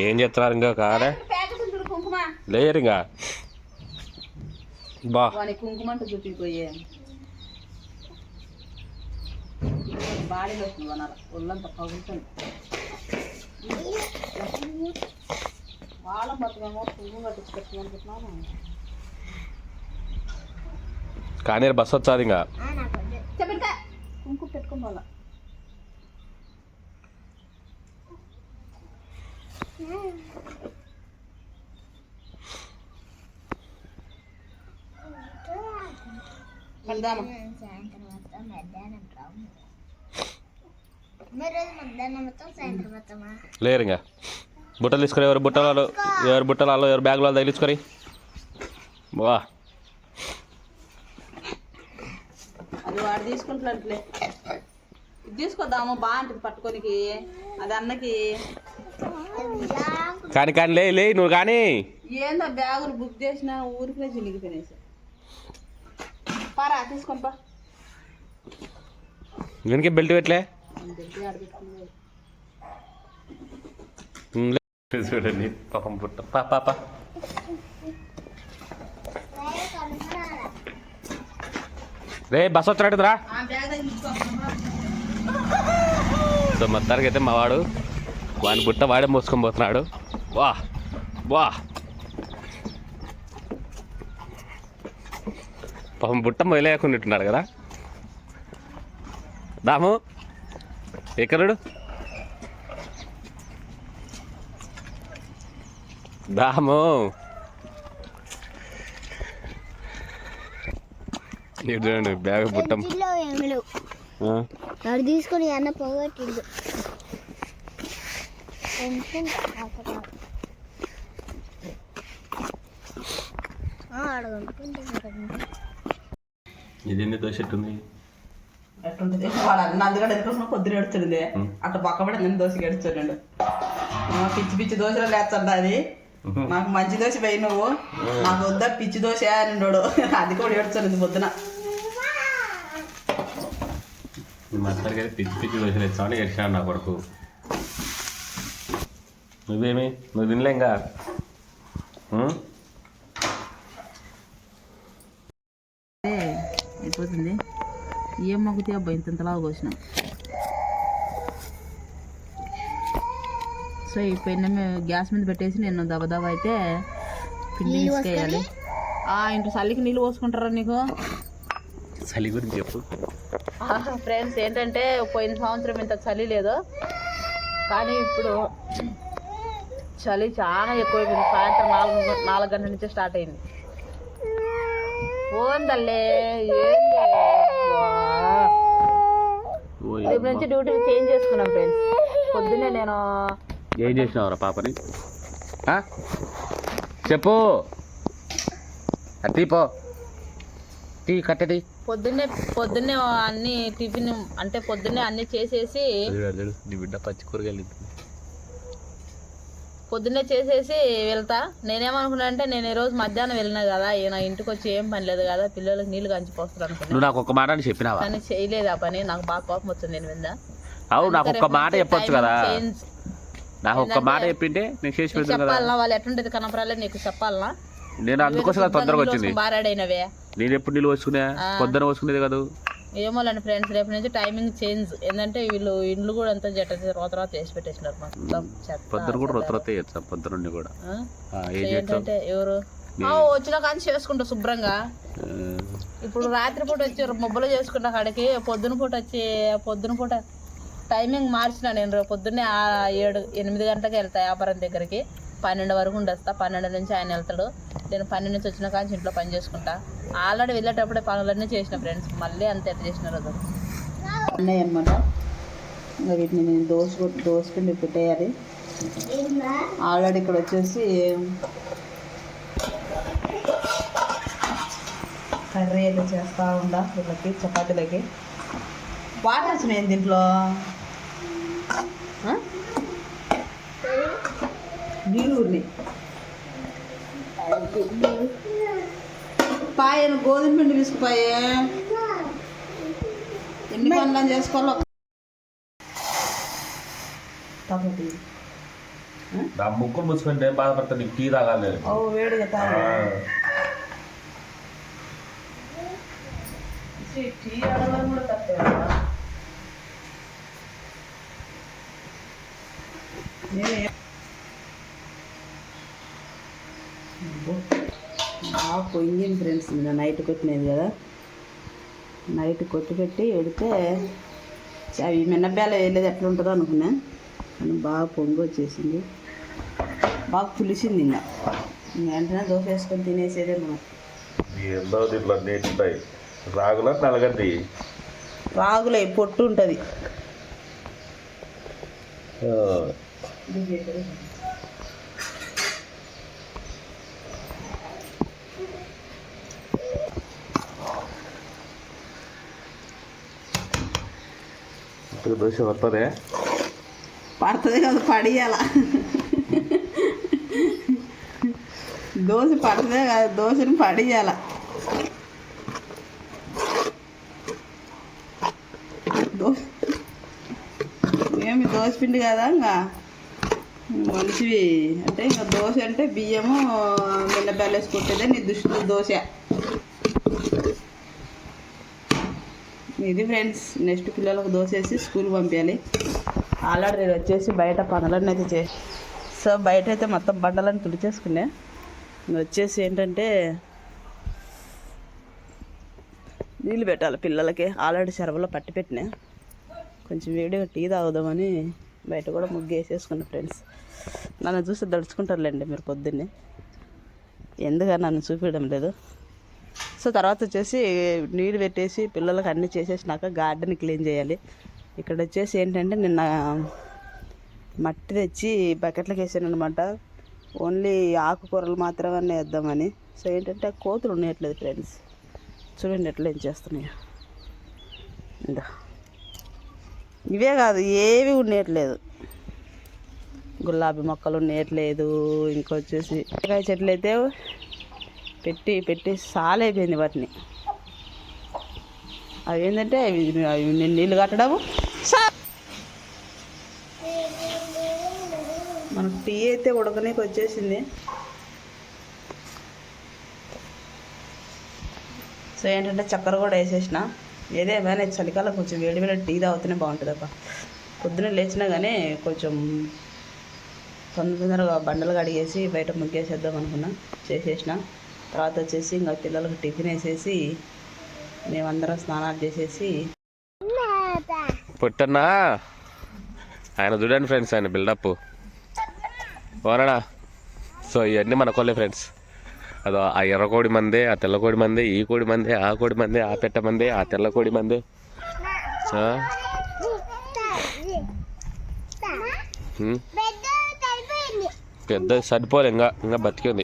ఏం చెప్తున్నారు ఇంకా కాదే కుంకుమ. లేరు ఇంకా బా కుంకుమ చూపిపోయే బాడీలో ఒళ్ళంతా పగులుతుంది వాళ్ళ బతుకేమో కానీ బస్సు వచ్చాది ఇంకా. కుంకుమ పెట్టుకుని వాళ్ళ వెళ్దామా సాయంత్రం మొత్తం మధ్యాహ్నం లేరు ఇంకా బుట్టలు తీసుకుని ఎవరు బుట్టలు వాళ్ళు ఎవరు బుట్టలు వాళ్ళు ఎవరు బ్యాగులు వాళ్ళు తగిలించుకొని? బా. అది వాడు తీసుకుంటున్నట్లే. ఇది తీసుకొద్దాము బాగుంటుంది పట్టుకోనికి. అది అన్నకి. కానీ కానీ లే లే నువ్వు కానీ. ఏందో బ్యాగులు బుక్ చేసినా ఊరికినే చినిగిపోయినాయి సార్ పారా తీసుకొని పా. వెనకే బెల్ట్ పెట్టలే? అంతే, ఆడ పెట్టుకున్నాడు. ఉమ్, లే. చూడండి పాపం బుట్ట పా పా పా. రే బస్ వచ్చినట్టు రా. ఆ బ్యాగ్ దగ్గర తీసుకో. సో మొత్తానికి అయితే మా వాడు వాని బుట్ట వాడే మోసుకొని పోతున్నాడు. వా వా పాపం బుట్ట మొదలేకున్నట్టున్నాడు కదా. దాము ఎక్కడుడు దాము. చూడండి బ్యాగ్. వాడు తీసుకొని అన్న పోగొట్టిండు అడగనుకుంటున్నాడు ఇది ఎన్ని దోశ ఎట్టుంది? ఎట్లుంటది వాడు అన్న అందుకని ఎందుకోసం పొద్దున ఎడుచుంది అట్లా పక్కబడి నేను దోశ ఎడుచున్నాడు పిచ్చి పిచ్చి దోశలు లేచండి అది. నాకు మంచి దోశ పోయి నువ్వు. నాకు వద్దా పిచ్చి దోశ అని అది కూడా ఏడ్చుంది పొద్దున. అయితే పిచ్చి పిచ్చి దోశలు ఇస్తామని ఏడ్చాడు నా కొడుకు. నువ్వేమి? నువ్వు తినలే ఇంకా? అయిపోతుంది. ఏం మొగ్గుతే అబ్బాయి ఇంతలా కోసినాం. సో ఈ పెన్ను గ్యాస్ మీద పెట్టేసి నేను దబ దబ అయితే పిండి తీసుకెళ్ళాలి ఆ ఇంటి చల్లికి నీళ్ళు పోసుకుంటారా నీకు? చలి గురించి చెప్పు. ఫ్రెండ్స్ ఏంటంటే పోయిన సంవత్సరం ఇంత చలి లేదు. కానీ ఇప్పుడు చలి చాలా ఎక్కువైపోయింది. సాయంత్రం నాలుగు నాలుగు గంటల నుంచి స్టార్ట్ అయింది. ఓయ్ రేపు నుంచి డ్యూటీ చేంజ్ చేసుకున్నాం ఫ్రెండ్స్. పొద్దున్నే నేను ఏం చేసినావురా పాపని? చెప్పు. అతి పో. టీ కట్టది పొద్దున్నే పొద్దున్నే అన్ని టిఫిన్ అంటే పొద్దున్నే అన్ని చేసేసి నీ బిడ్డ పచ్చి కూరగాయలు పొద్దున్నే చేసేసి వెళ్తా. నేనేమనుకున్నా అంటే నేను ఈ రోజు మధ్యాహ్నం వెళ్ళినా కదా ఈయన ఇంటికి వచ్చి ఏం పని లేదు కదా పిల్లలకి నీళ్ళు కంచిపోస్తారు అనుకున్నా. నువ్వు నాకు ఒక మాట అని చెప్పినావా? కానీ చేయలేదు ఆ పని నాకు బాగా కోపం వచ్చింది నేను విందా అవు నాకు ఒక్క మాట చెప్పొచ్చు కదా. నాకు ఒక్క మాట చెప్పింటే నేను చేసి చెప్పాలనా? వాళ్ళు ఎట్లుంటది కనపరాలే నీకు చెప్పాలనా? నేను అందుకోసం తొందరగా వచ్చింది. బారాడైనవే. నేను ఎప్పుడు నీళ్ళు పోసుకునే? పొద్దున పోసుకునేది కదా. ఏమోలేండి ఫ్రెండ్స్ రేపు నుంచి టైమింగ్ చేంజ్ ఏంటంటే వీళ్ళు ఇండ్లు కూడా అంతా జట్ట తర్వాత తర్వాత చేసి పెట్టేసినారు మొత్తం పొద్దున కూడా రొత్త చేస్తాం పొద్దున కూడా? ఏంటంటే ఎవరు? ఆ, వచ్చిన కానీ చేసుకుంటా శుభ్రంగా. ఇప్పుడు రాత్రిపూట వచ్చి మొబ్బలు చేసుకున్న కాడికి పొద్దున పూట వచ్చి పొద్దున పూట టైమింగ్ మార్చిన నేను రేపు పొద్దున్నే ఏడు ఎనిమిది గంటలకు వెళ్తా వ్యాపారం దగ్గరికి. పన్నెండు వరకు ఉండొస్తా. పన్నెండు నుంచి ఆయన వెళ్తాడు. నేను పన్నెండు నుంచి వచ్చిన కానీ ఇంట్లో పని చేసుకుంటా. ఆల్రెడీ వెళ్ళేటప్పుడే పనులన్నీ చేసిన ఫ్రెండ్స్. మళ్ళీ అంత ఎట్లా చేసిన రోజు అన్నయ్య అనమాట ఇంకా వీటిని నేను దోశ దోశ పిండి పెట్టేయాలి. ఆల్రెడీ ఇక్కడ వచ్చేసి కర్రీ అయితే చేస్తూ ఉందా వీళ్ళకి చపాతీలకి. వాటర్ వచ్చినాయి దీంట్లో నీళ్ళు ఉన్నాయి పాయను గోధుమ పిండి తీసుకుపోయే. ఎన్ని పనులు చేసుకోవాలో. నా ముక్కులు మూసుకుంటే ఏం బాధపడతా నీకు టీ తాగాలి. ఓ వేడిగా తాగు. టీ కూడా తక్కువ బాగా పొంగింది ఫ్రెండ్స్. నిన్న నైట్ కొట్టినది కదా. నైట్ కొట్టి పెట్టి పెడితే అవి మిన్నబేల వేయలేదు ఎట్లా ఉంటుందో అనుకున్నా. కానీ బాగా పొంగి వచ్చేసింది. బాగా పులిసింది ఇంక వెంటనే దోశ వేసుకొని తినేసేదే మనం. ఏందో దీంట్లో అన్నీ ఉంటాయి. రాగుల నలగండి రాగులే పొట్టు ఉంటుంది. ఆ, దోశ వస్తుంది పడుతుంది కదా పడియాల. దోశ పడుతుందే కాదు దోశని పడియాల. ఏమి దోశ పిండి కదా ఇంకా? మంచివి అంటే ఇంకా దోశ అంటే బియ్యము మిన్నపాయలు వేసి నీ దుష్టి దోశ. ఇది ఫ్రెండ్స్ నెక్స్ట్ పిల్లలకు దోసేసి స్కూల్ పంపించాలి ఆల్రెడీ నేను వచ్చేసి బయట పనులన్నీ అయితే చే సో బయట అయితే మొత్తం బండలను తుడిచేసుకునే వచ్చేసి ఏంటంటే నీళ్ళు పెట్టాలి పిల్లలకి. ఆల్రెడీ చెరవలో పట్టి పెట్టినా. కొంచెం వేడిగా టీ తాగుదామని బయట కూడా ముగ్గు వేసేసుకున్నా ఫ్రెండ్స్. నన్ను చూసి దడుచుకుంటారులేండి మీరు పొద్దున్నే. ఎందుకని నన్ను చూపించడం లేదు? సో తర్వాత వచ్చేసి నీళ్ళు పెట్టేసి పిల్లలకి అన్నీ చేసేసినాక గార్డెన్ క్లీన్ చేయాలి. ఇక్కడ వచ్చేసి ఏంటంటే నిన్న మట్టి తెచ్చి బకెట్లకు వేసాను అనమాట ఓన్లీ ఆకుకూరలు మాత్రమే వేద్దామని. సో ఏంటంటే ఆ కోతులు ఉండట్లేదు ఫ్రెండ్స్. చూడండి ఎట్లా ఏం చేస్తున్నాయో. ఇందా ఇవే కాదు ఏవి ఉండేయట్లేదు గులాబీ మొక్కలు ఉండేయట్లేదు ఇంకొచ్చేసి చెట్లు అయితే పెట్టి పెట్టి సాలైపోయింది వాటిని. అవి ఏంటంటే అవి నేను నీళ్ళు కట్టడం మనకు టీ అయితే ఉడకనీకి వచ్చేసింది. సో ఏంటంటే చక్కెర కూడా వేసేసిన. ఏదేమైనా చలికాలం కొంచెం వేడి వేడి టీ తాగుతూనే బాగుంటుంది అబ్బా పొద్దున లేచినా కానీ కొంచెం తొందర తొందరగా బండలు కడిగేసి బయట ముగ్గేసేద్దాం అనుకున్నా చేసేసిన. తర్వాత వచ్చేసి ఇంకా పిల్లలకు టిఫిన్ వేసేసి మేమందరం స్నానాలు చేసేసి పుట్టన్నా? ఆయన చూడండి ఫ్రెండ్స్ ఆయన బిల్డప్ ఓనడా సో ఇవన్నీ మన కోళ్ళే ఫ్రెండ్స్ అదో ఆ ఎర్ర కోడి మందే ఆ తెల్ల కోడి మందే ఈ కోడి మందే ఆ కోడి మందే ఆ పెట్ట మందే ఆ తెల్ల కోడి మందే. పెద్ద సరిపోలే ఇంకా ఇంకా బతికి ఉంది